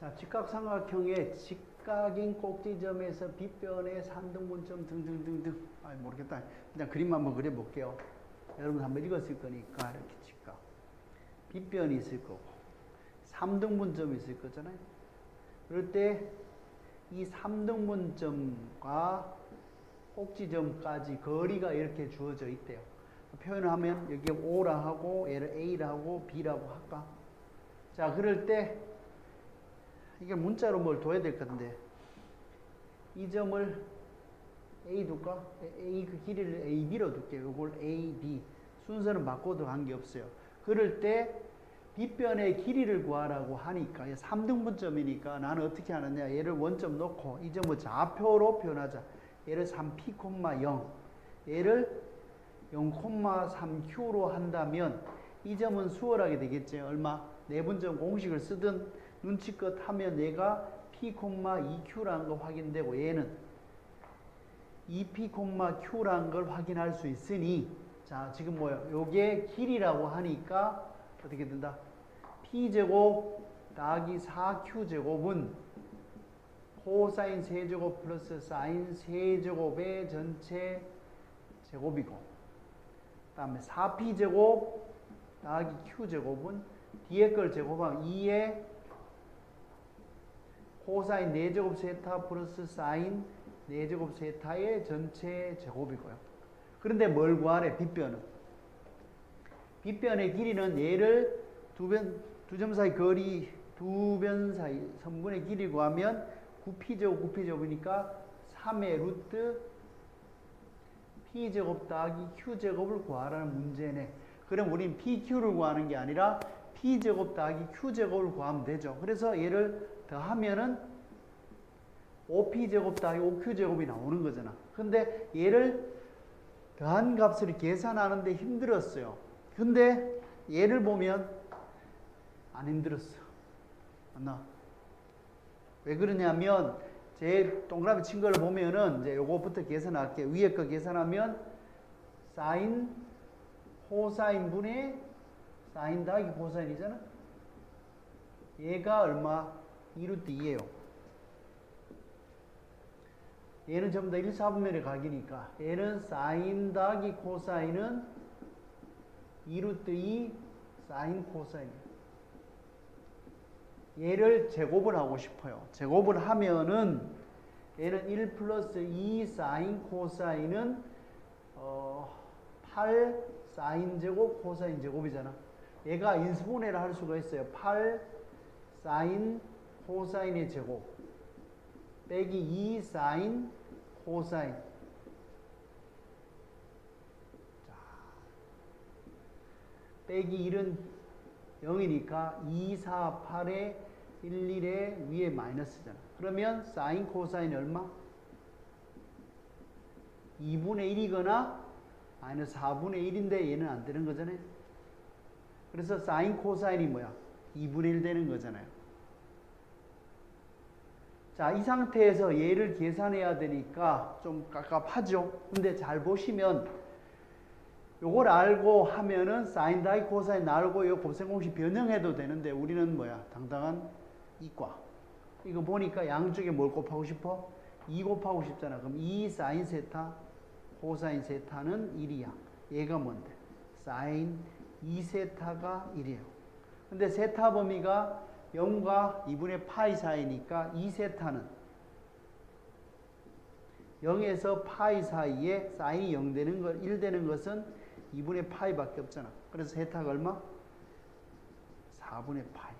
자, 직각삼각형의 직각인 꼭지점에서 빗변의 산등분점 등등등등. 아, 모르겠다. 그냥 그림 한번 그려볼게요. 여러분 한번 읽었을 거니까 이렇게 직각. 빗변이 있을 거고, 삼등분점이 있을 거잖아요. 그럴 때 이 삼등분점과 꼭지점까지 거리가 이렇게 주어져 있대요. 표현을 하면 여기 O라 하고 얘를 A라 하고 B라고 할까? 자, 그럴 때 이게 문자로 뭘 둬야 될 건데 이 점을 A 둘까? A 그 길이를 A, B로 둘게요. 이걸 A, B 순서는 바꿔도 관계없어요. 그럴 때 빗변의 길이를 구하라고 하니까 3등분점이니까 나는 어떻게 하느냐 얘를 원점 놓고 이 점을 좌표로 표현하자 얘를 3p,0 얘를 0,3q로 한다면 이 점은 수월하게 되겠지 얼마? 내분점 공식을 쓰든 눈치껏 하면 얘가 p,2q라는 거 확인되고 얘는 2p,q라는 걸 확인할 수 있으니 자 지금 뭐요? 요게 길이라고 하니까 어떻게 된다? p제곱 더하기 4q제곱은 코사인 세제곱 플러스 사인 세제곱의 전체 제곱이고 그 다음에 4p제곱 더하기 q제곱은 뒤에 걸 제곱하면 2의 코사인 4제곱 세타 플러스 사인 4제곱 세타의 전체 제곱이고요. 그런데 뭘 구하래? 빗변은. 빗변의 길이는 얘를 두 변, 두 점 사이 거리, 두 변 사이 선분의 길이 구하면 9p제곱, 9p제곱이니까 3의 루트 p제곱 더하기 q제곱을 구하라는 문제네. 그럼 우린 pq를 구하는 게 아니라 p제곱 더하기 q제곱을 구하면 되죠. 그래서 얘를 더하면은 5p제곱 더하기 5q제곱이 나오는 거잖아. 근데 얘를 더한 값을 계산하는데 힘들었어요. 근데 얘를 보면 안 힘들었어. 맞나? 왜 그러냐면 제 동그라미 친 걸 보면은 이제 요거부터 계산할게요. 위에 거 계산하면 사인 코사인 분의 사인 더하기 코사인이잖아. 얘가 얼마? 2루트 2예요. 얘는 전부 다 1, 4분면의 각이니까 얘는 사인 더하기 코사인은 2루트 2 사인 코사인이에요. 얘를 제곱을 하고 싶어요. 제곱을 하면은 얘는 1 플러스 2 사인 코사인은 어, 8 사인 제곱 코사인 제곱이잖아. 얘가 인수분해를 할 수가 있어요. 8 사인 코사인의 제곱 빼기 2 사인 코사인 자, 빼기 1은 0이니까 2, 4, 8에 1, 1에 위에 마이너스잖아. 그러면 사인 코사인 얼마? 2분의 1이거나 마이너스 4분의 1인데 얘는 안 되는 거잖아요. 그래서 사인 코사인이 뭐야? 2분의 1 되는 거잖아요. 자, 이 상태에서 얘를 계산해야 되니까 좀 깝깝하죠. 근데 잘 보시면 요걸 알고 하면은 사인 다이 코사인 알고 요 곱셈 공식 변형해도 되는데 우리는 뭐야? 당당한 이과. 이거 보니까 양쪽에 뭘 곱하고 싶어? 2 곱하고 싶잖아. 그럼 2 사인 세타 코사인 세타는 1이야. 얘가 뭔데? 사인 2 세타가 1이에요. 근데 세타 범위가 0과 2분의 파이 사이니까 2세타는 0에서 파이 사이에 사인이 0 되는 것, 1 되는 것은 2분의 파이 밖에 없잖아. 그래서 세타가 얼마? 4분의 파이야.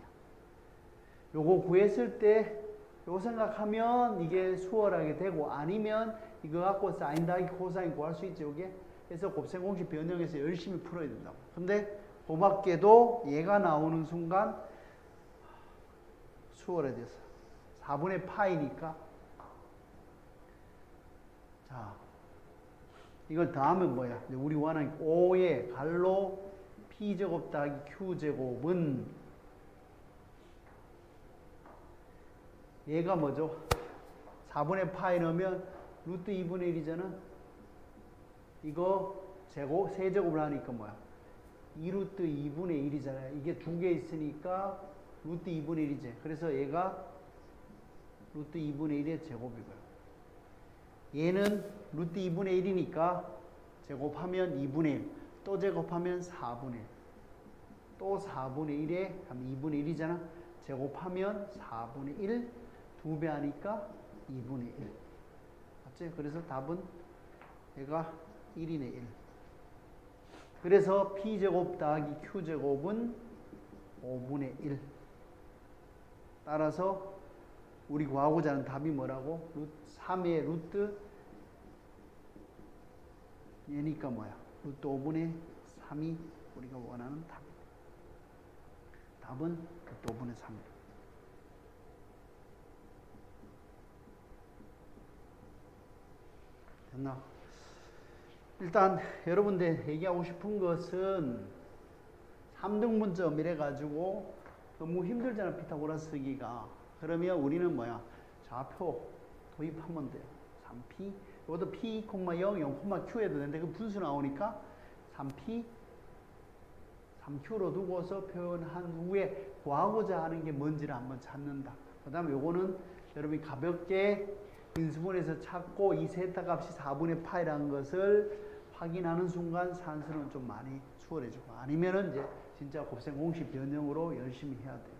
요거 구했을 때 요거 생각하면 이게 수월하게 되고 아니면 이거 갖고 사인 더하기 코사인 구할 수 있죠, 요게. 그래서 곱셈 공식 변형해서 열심히 풀어야 된다고. 근데 고맙게도 얘가 나오는 순간 수월해졌어. 4분의 파이니까. 자, 이걸 더하면 뭐야? 우리 원하는 5의 갈로 P제곱 더하기 Q제곱은 얘가 뭐죠? 4분의 파이 넣으면 루트 2분의 1이잖아. 이거 제곱, 세제곱을 하니까 뭐야? 2루트 2분의 1이잖아요. 이게 두 개 있으니까 루트 2분의 1이지. 그래서 얘가 루트 2분의 1의 제곱이고요. 얘는 루트 2분의 1이니까 제곱하면 2분의 1. 또 제곱하면 4분의 1. 또 4분의 1에 하면 2분의 1이잖아. 제곱하면 4분의 1. 두 배 하니까 2분의 1. 맞지? 그래서 답은 얘가 1이네 1. 그래서 P제곱 더하기 Q제곱은 5분의 1. 따라서 우리 구하고자 하는 답이 뭐라고? 루트 3의 루트 얘니까 뭐야? 루트 5분의 3이 우리가 원하는 답. 답은 루트 5분의 3이다. 됐나? 일단 여러분들 얘기하고 싶은 것은 3등분점 이래 가지고 너무 힘들잖아 피타고라스 쓰기가. 그러면 우리는 뭐야? 좌표 도입하면 돼요 3p 이것도 p, 0, 0, q 해도 되는데 그 분수 나오니까 3p 3q로 두고서 표현한 후에 구하고자 하는 게 뭔지를 한번 찾는다. 그 다음에 요거는 여러분이 가볍게 인수분해서 찾고 이 세타 값이 4분의 파이라는 것을 확인하는 순간 산수는 좀 많이 수월해지고 아니면은 이제 진짜 곱셈 공식 변형으로 열심히 해야 돼요.